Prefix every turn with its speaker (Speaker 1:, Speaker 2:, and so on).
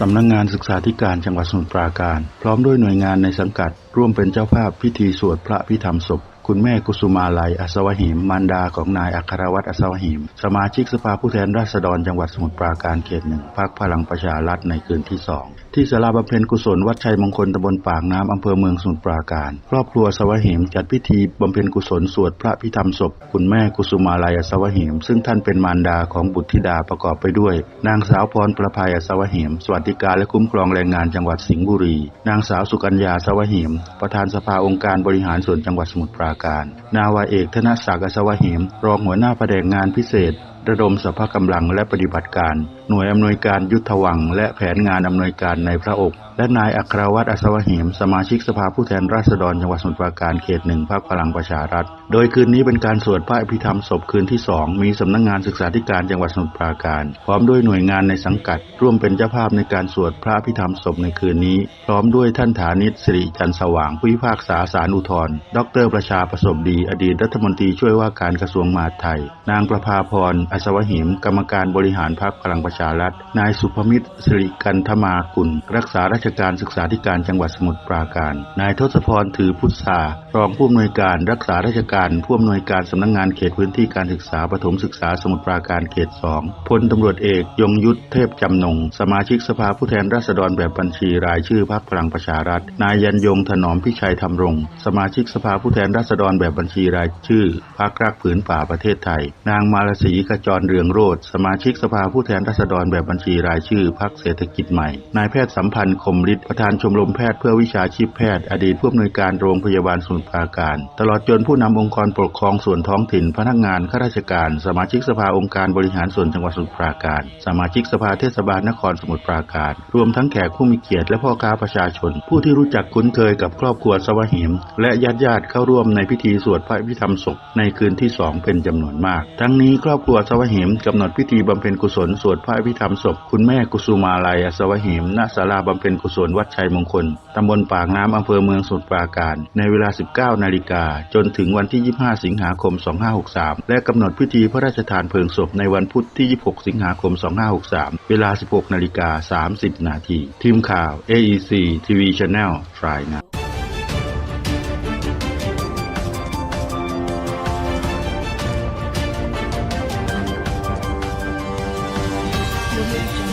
Speaker 1: สำนักงานศึกษาธิการจังหวัดสมุทรปราการ พร้อมด้วยหน่วยงานในสังกัด ร่วมเป็นเจ้าภาพพิธีสวดพระพิธรรมศพ คุณแม่กุสุมาลัยอัศวหิมมารดาของนายอัครวัตรอัศวหิม สมาชิกสภาผู้แทนราษฎรจังหวัดสมุทรปราการเขตหนึ่งพรรคพลังประชารัฐในคืนที่สองที่ศาลาบำเพ็ญกุศลวัดชัยมงคลตำบลปากน้ำอำเภอเมืองสมุทรปราการ ครอบครัวสวหิมจัดพิธีบำเพ็ญกุศลสวดพระพิธรรมศพ คุณแม่กุสุมาลัยอัศวหิมซึ่งท่านเป็นมารดาของบุตรธิดาประกอบไปด้วย นางสาวพรประภัยอัศวหิมสวัสดิการและคุ้มครองแรงงานจังหวัดสิงห์บุรี นางสาวสุกัญญาสวหิมประธานสภาองค์การบริหารส่วนจังหวัดสมุทรปราการ นาวาเอกธนศักดิ์อัศวหิมรองหัวหน้าแผนกงานพิเศษ ระดมสภากำลังและปฏิบัติการ หน่วยอำนวยการยุทธวัง และแผนงานอำนวยการในพระอกและนายอัครวัตรอัศวะเหม สมาชิกสภาผู้แทนราษฎรจังหวัดสมุทรปราการเขตหนึ่งพรรคพลังประชารัฐ โดยคืนนี้เป็นการสวดพระอภิธรรมศพคืนที่สองมีสำนักงานศึกษาธิการจังหวัดสมุทรปราการ พร้อมด้วยหน่วยงานในสังกัด ร่วมเป็นเจ้าภาพในการสวดพระอภิธรรมศพในคืนนี้ พร้อมด้วยท่านฐานิตสิริจันทร์สว่างผู้พิพากษาศาลอุทธร์ดรประชาประสบดี อดีตรัฐมนตรีช่วยว่าการกระทรวงมหาดไทย นางประภาพรอัศวหิม กรรมการบริหารพรรคพลังประชารัฐ นายสุภมิตรสิริกันธมากุล รักษาราชการศึกษาธิการจังหวัดสมุทรปราการ นายทศพรถือพุทธารองผู้อำนวยการรักษาราชการผู้อำนวยการสำนักงานเขตพื้นที่การศึกษาปฐมศึกษาสมุทรปราการเขตสองพลตำรวจเอกยงยุทธเทพจำนง สมาชิกสภาผู้แทนราษฎรแบบบัญชีรายชื่อพรรคพลังประชารัฐ นายยันยงถนอมพิชัยธรรมรง สมาชิกสภาผู้แทนราษฎรแบบบัญชีรายชื่อพรรครักผืนป่าประเทศไทย นางมาลศรีขจรเรืองโรธสมาชิกสภาผู้แทนราษฎรแบบบัญชีรายชื่อพรรคเศรษฐกิจใหม่ นายแพทย์สัมพันธ์คมฤทธิ์ประธานชมรมแพทย์เพื่อวิชาชีพแพทย์ อดีตผู้อำนวยการโรงพยาบาลสมุทรปราการ ตลอดจนผู้นำองค์กรปกครองส่วนท้องถิ่น พนักงานข้าราชการ สมาชิกสภาองค์การบริหารส่วนจังหวัดสมุทรปราการ สมาชิกสภาเทศบาลนครสมุทรปราการ รวมทั้งแขกผู้มีเกียรติและพ่อค้าประชาชน ผู้ที่รู้จักคุ้นเคยกับครอบครัวสวหิม และญาติญาติเข้าร่วมในพิธีสวดพระพิธรรมศพในคืนที่สองเป็นจำนวนมาก ทั้งนี้ครอบครัวสวหิมกำหนดพิธีบำเพ็ญกุศลสวดพระพิธรรมศพ คุณแม่กุสุมาลัยอัศวหิมณศาลาบำเพ็ญกุศลวัดชัยมงคล ตำบลปากน้ำอำเภอเมืองสมุทรปราการ ในเวลา 19 นาฬิกา จนถึงวันที่ 25 สิงหาคม 2563 และกำหนดพิธีพระราชทานเพลิงศพในวันพุธที่ 26 สิงหาคม 2563 เวลา 16 นาฬิกา 30 นาทีทีมข่าว AEC TV Channel รายงาน Thank you.